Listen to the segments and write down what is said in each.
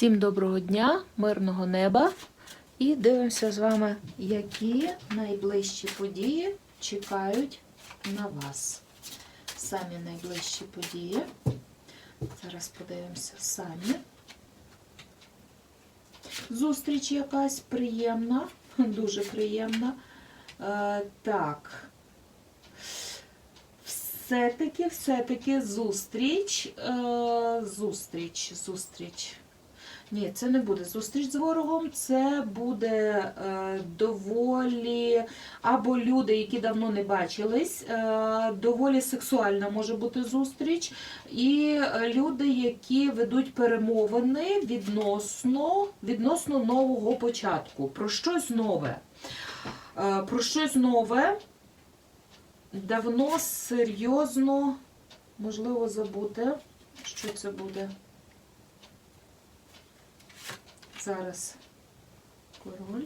Всім доброго дня, мирного неба. І дивимося з вами, які найближчі події чекають на вас. Самі найближчі події. Зараз подивимося самі. Зустріч якась приємна, дуже приємна. Е, так. Все-таки, все-таки зустріч. Е, зустріч, зустріч. Ні, це не буде зустріч з ворогом, це буде е, доволі або люди, які давно не бачились, е, доволі сексуальна може бути зустріч, і люди, які ведуть перемовини відносно, відносно нового початку, про щось нове. Е, про щось нове, давно серйозно, можливо, забути, що це буде. Зараз король.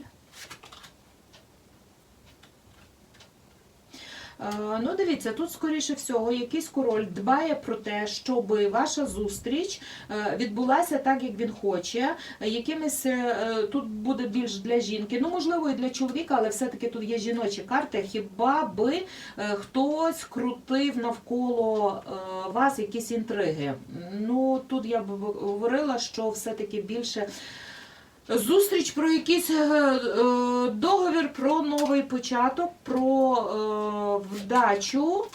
Е, Ну, дивіться, тут, скоріше всього, якийсь король дбає про те, щоб ваша зустріч е, відбулася так, як він хоче. Якимись е, тут буде більш для жінки, ну можливо, і для чоловіка, але все-таки тут є жіночі карти. Хіба би хтось крутив навколо вас якісь інтриги? Ну тут я б говорила, що все-таки більше. Зустріч про якийсь е, е, договір про новий початок, про е, вдачу.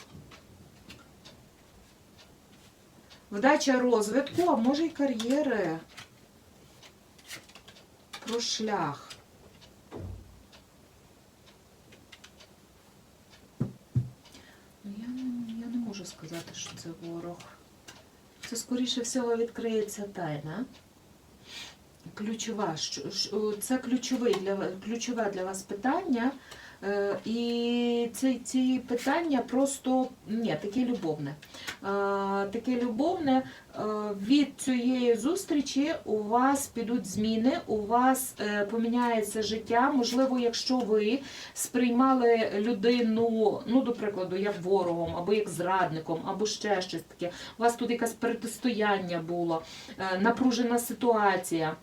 Вдача розвитку, а може й кар'єри. Про шлях. Ну, Я я не можу сказати, що це ворог. Це, скоріше всього, відкриється тайна. Ключова, це ключовий для, ключове для вас питання. Е, І ці, ці питання просто ні, таке любовне. Е, Таке любовне е, від цієї зустрічі у вас підуть зміни, у вас поміняється життя. Можливо, якщо ви сприймали людину, ну, до прикладу, як ворогом, або як зрадником, або ще щось таке. У вас тут якесь протистояння було, напружена ситуація.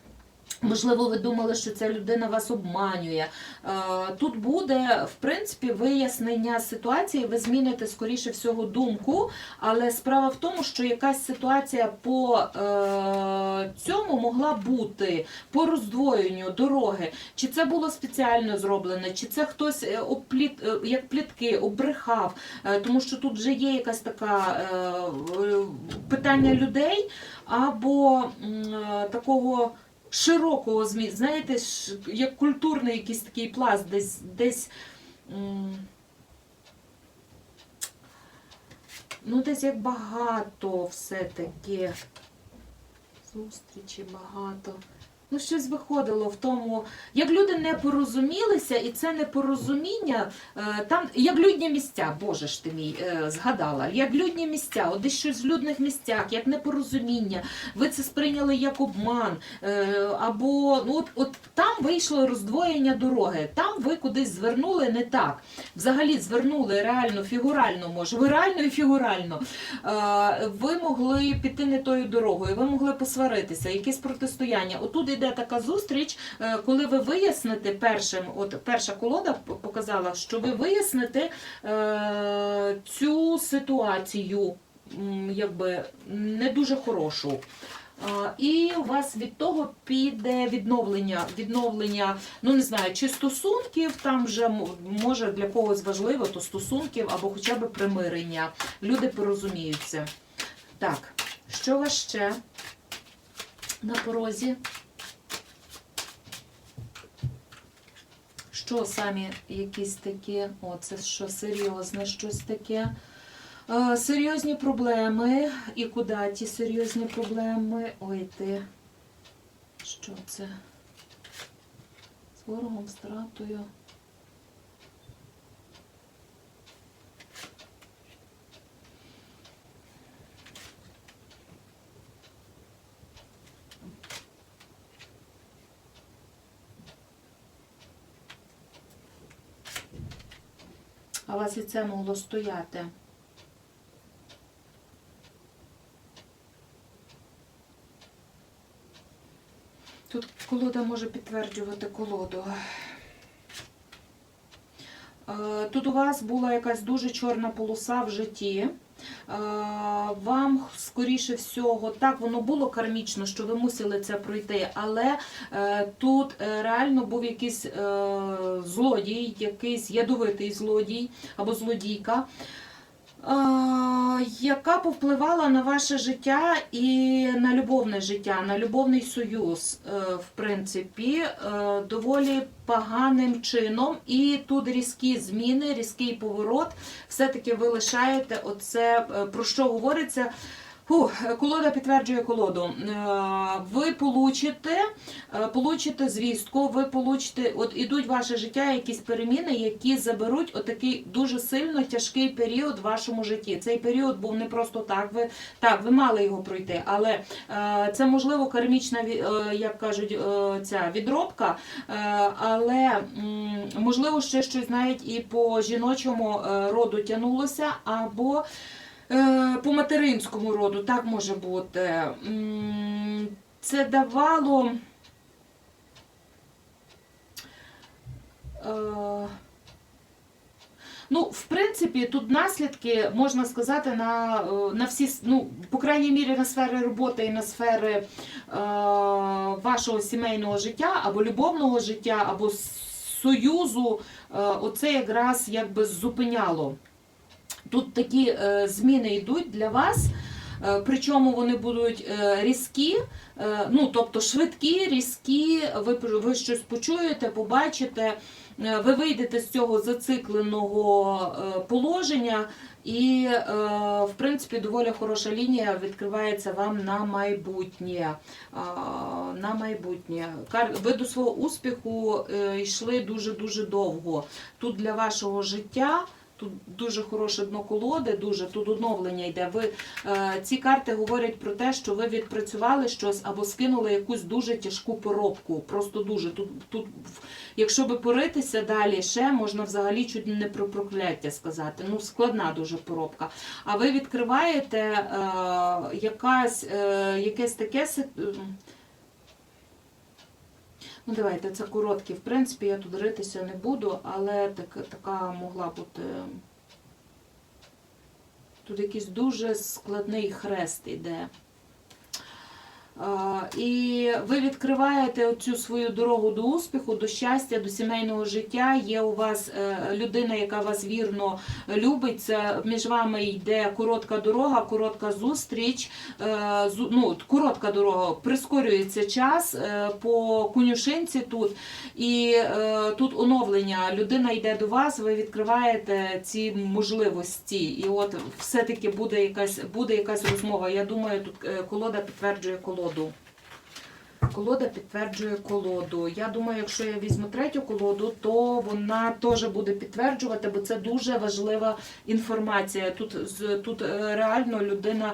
Можливо, ви думали, що ця людина вас обманює. Е, Тут буде, в принципі, вияснення ситуації, ви зміните, скоріше всього, думку, але справа в тому, що якась ситуація по е, цьому могла бути по роздвоєнню дороги. Чи це було спеціально зроблено, чи це хтось е, опліт, як плітки обрехав, тому що тут вже є якась така питання людей або такого широкого змі, знаєте, як культурний якийсь такий пласт, десь десь. Ну, десь як багато все-таки. Зустрічі багато. Ну, щось виходило в тому, як люди не порозумілися, і це непорозуміння, е, там, як людні місця, боже ж ти мій, е, згадала, як людні місця, от десь щось в людних місцях, як непорозуміння, ви це сприйняли як обман, е, або ну, от, от там вийшло роздвоєння дороги, там ви кудись звернули не так. Взагалі звернули реально, фігурально, може, ви реально і фігурально. Ви могли піти не тою дорогою, ви могли посваритися, якесь протистояння. Отут іде така зустріч, е, коли ви виясните першим, от перша колода показала, що ви виясните е, цю ситуацію, якби не дуже хорошу. І у вас від того піде відновлення, відновлення, ну не знаю, чи стосунків, там вже може для когось важливо, то стосунків або хоча б примирення. Люди порозуміються. Так, що вас ще на порозі? Що самі якісь такі, о, це що серйозне щось таке. Е, серйозні проблеми. І куди ті серйозні проблеми? Ой, ти. Що це? З ворогом, стратою. А у вас і це могло стояти. Тут колода може підтверджувати колоду. Е, Тут у вас була якась дуже чорна полоса в житті. Вам, скоріше всього, так воно було кармічно, що ви мусили це пройти, але е, тут е, реально був якийсь е, злодій, якийсь ядовитий злодій або злодійка. Яка повпливала на ваше життя і на любовне життя, на любовний союз, е, в принципі, е, доволі поганим чином. І тут різкі зміни, різкий поворот. Все-таки ви лишаєте оце, е, про що говориться. Фух, колода підтверджує колоду. Е, Ви получите, е, получите звістку, ви получите, от ідуть в ваше життя якісь переміни, які заберуть отакий дуже сильно тяжкий період в вашому житті. Цей період був не просто так. Ви так, ви мали його пройти, але е, це можливо кармічна як кажуть, ця відробка, але можливо ще щось навіть і по жіночому роду тянулося, або по материнському роду, так може бути. Це давало. е, Ну, в принципі, тут наслідки можна сказати на, е, на всі, ну, по крайній мірі, на сфери роботи і на сфери е, вашого сімейного життя або любовного життя, або союзу. Е, оце якраз якби зупиняло. Тут такі е, зміни йдуть для вас. е, Причому вони будуть е, різкі, ну тобто швидкі, різкі. Ви, ви щось почуєте, побачите, ви вийдете з цього зацикленого положення, і, в принципі, доволі хороша лінія відкривається вам на майбутнє. На майбутнє. Ви до свого успіху йшли дуже-дуже довго. Тут для вашого життя. Тут дуже хороше дно колоди, дуже тут оновлення йде. Ви е, ці карти говорять про те, що ви відпрацювали щось або скинули якусь дуже тяжку поробку. Просто дуже тут, тут, якщо би поритися далі, ще можна взагалі чуть не про прокляття сказати. Ну складна дуже поробка. А ви відкриваєте е, якась, е, якесь таке ем, Ну, давайте, це короткі. В принципі, я тут ритися не буду, але так, така могла бути. Тут якийсь дуже складний хрест іде. І ви відкриваєте оцю свою дорогу до успіху, до щастя, до сімейного життя. Є у вас е, людина, яка вас вірно любить. Це між вами йде коротка дорога, коротка зустріч. Е, Ну, коротка дорога, прискорюється час е, по конюшинці тут. І тут оновлення. Людина йде до вас, ви відкриваєте ці можливості. І от все-таки буде якась, буде якась розмова. Я думаю, тут колода підтверджує колоду. Колода підтверджує колоду. Я думаю, якщо я візьму третю колоду, то вона теж буде підтверджувати, бо це дуже важлива інформація. Тут, тут е, реально людина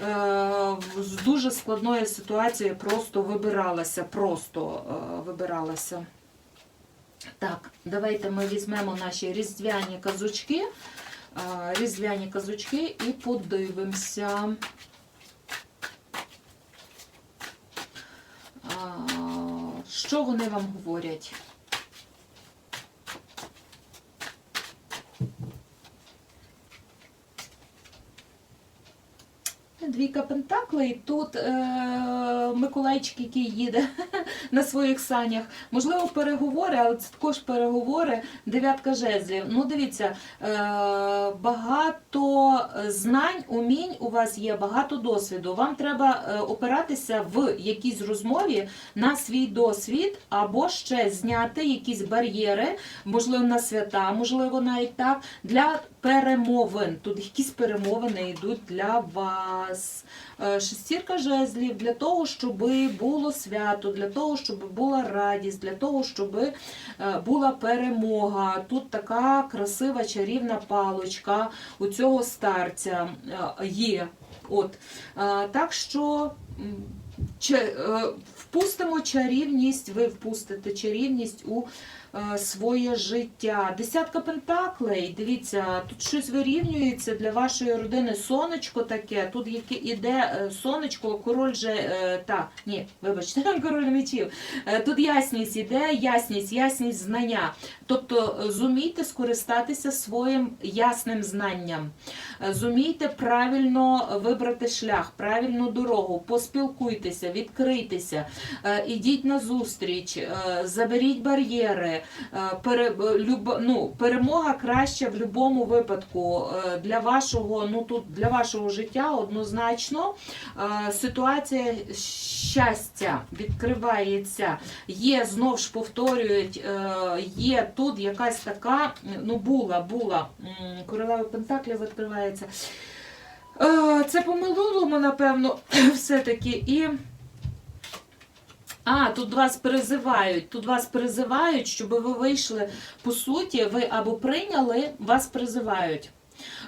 е, з дуже складної ситуації просто вибиралася. Просто е, вибиралася. Так, давайте ми візьмемо наші різдвяні казочки. е, Різдвяні казочки і подивимося. Що вони вам говорять? Двійка Пентаклей. Тут е, Миколайчик, який їде на своїх санях. Можливо, переговори, але це також переговори. Дев'ятка жезлів. Ну, дивіться, е, багато знань, умінь у вас є, багато досвіду. Вам треба е, опиратися в якійсь розмові на свій досвід, або ще зняти якісь бар'єри, можливо, на свята, можливо, навіть так, для перемовин. Тут якісь перемовини йдуть для вас. Е, Шестірка жезлів для того, щоб було свято, для того, щоб була радість, для того, щоб е, була перемога. Тут така красива чарівна палочка у цього старця е, є. От. Так що впустимо чарівність, ви впустите чарівність у своє життя. Десятка пентаклей, дивіться, тут щось вирівнюється для вашої родини. Сонечко таке, тут яке іде е, сонечко, король же, е, та, ні, вибачте, король мечів. Е, Тут ясність іде, ясність, ясність знання. Тобто е, зумійте скористатися своїм ясним знанням. Е, Зумійте правильно вибрати шлях, правильну дорогу, поспілкуйтеся, відкрийтеся, е, ідіть на зустріч, е, заберіть бар'єри. Е, Пере, е, люб- ну, перемога краща в будь-якому випадку е, для вашого, ну тут для вашого життя однозначно ситуація щастя відкривається. Є знов ж повторюють, є тут якась така, ну була, була королева Пентаклів відкривається. Це по напевно, все-таки. І. А, тут вас призивають. Тут вас призивають, щоб ви вийшли. По суті, ви або прийняли, вас призивають.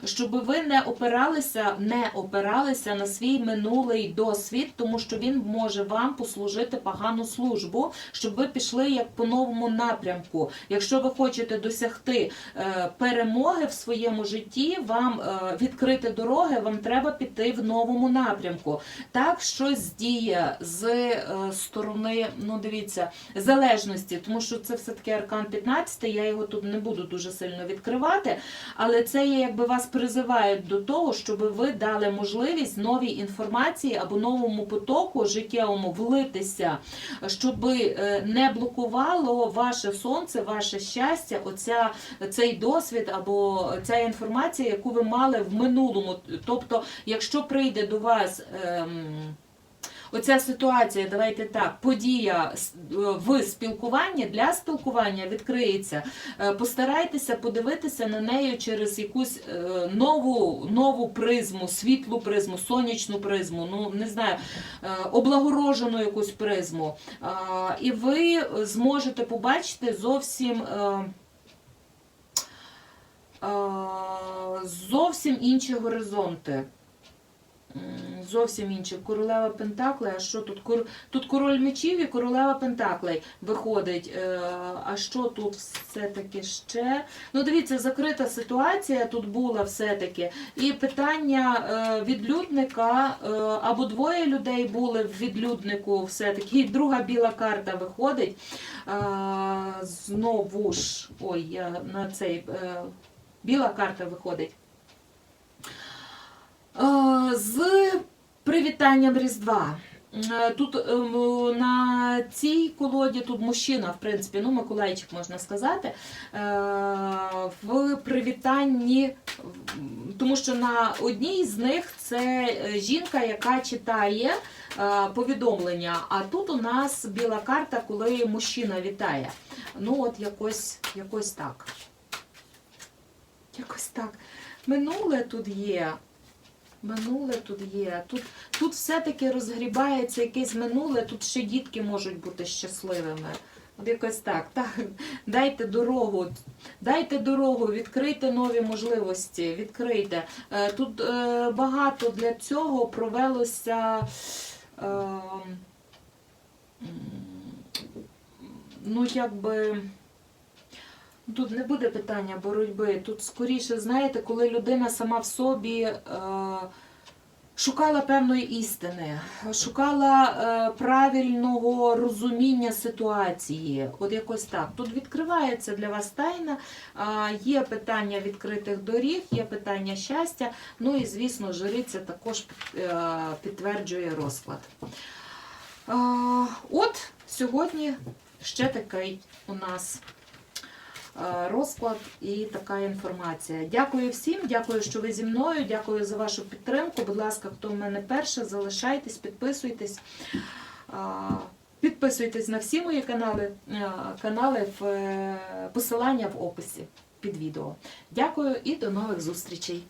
Щоб ви не опиралися, не опиралися на свій минулий досвід, тому що він може вам послужити погану службу, щоб ви пішли як по новому напрямку. Якщо ви хочете досягти е, перемоги в своєму житті, вам е, відкрити дороги, вам треба піти в новому напрямку. Так, щось діє з е, сторони, ну дивіться, залежності, тому що це все-таки аркан 15, я його тут не буду дуже сильно відкривати, але це є якби вас призивають до того, щоб ви дали можливість новій інформації або новому потоку життєвому влитися, щоб е, не блокувало ваше сонце, ваше щастя, оця, цей досвід або ця інформація, яку ви мали в минулому. Тобто, якщо прийде до вас. Ем, Оця ситуація, давайте так, подія е, в спілкуванні для спілкування відкриється. Е, Постарайтеся подивитися на неї через якусь е, нову, нову призму, світлу призму, сонячну призму, ну не знаю, облагорожену якусь призму. І ви зможете побачити зовсім. Зовсім інші горизонти. Зовсім інші. Королева Пентаклей. А що тут? Тут король мечів і королева Пентаклей виходить. Е, А що тут все-таки ще? Ну, дивіться, закрита ситуація тут була все-таки. І питання е, відлюдника, е, або двоє людей були в відлюднику все-таки. І друга біла карта виходить. Знову ж, ой, я на цей. Біла карта виходить. З привітанням Різдва. Е, Тут ем, на цій колоді тут мужчина, в принципі, ну Миколайчик можна сказати, е, в привітанні, тому що на одній з них це е, жінка, яка читає е, повідомлення. А тут у нас біла карта, коли мужчина вітає. Ну, от якось, якось так. Якось так. Минуле тут є. Минуле тут є. Тут, тут все-таки розгрібається якесь минуле, тут ще дітки можуть бути щасливими. От якось так. так. Дайте дорогу, дайте дорогу, відкрийте нові можливості, відкрийте. Е, Тут е, багато для цього провелося. е, Ну, якби. Тут не буде питання боротьби. Тут скоріше, знаєте, коли людина сама в собі е, шукала певної істини, шукала е, правильного розуміння ситуації. От якось так. Тут відкривається для вас тайна, а, є питання відкритих доріг, є питання щастя. Ну і, звісно, жриця також е, підтверджує розклад. А, От сьогодні ще такий у нас е, розклад і така інформація. Дякую всім, дякую, що ви зі мною. Дякую за вашу підтримку. Будь ласка, хто в мене перше, залишайтесь, підписуйтесь. Підписуйтесь на всі мої канали, е, канали в е, посилання в описі під відео. Дякую і до нових зустрічей.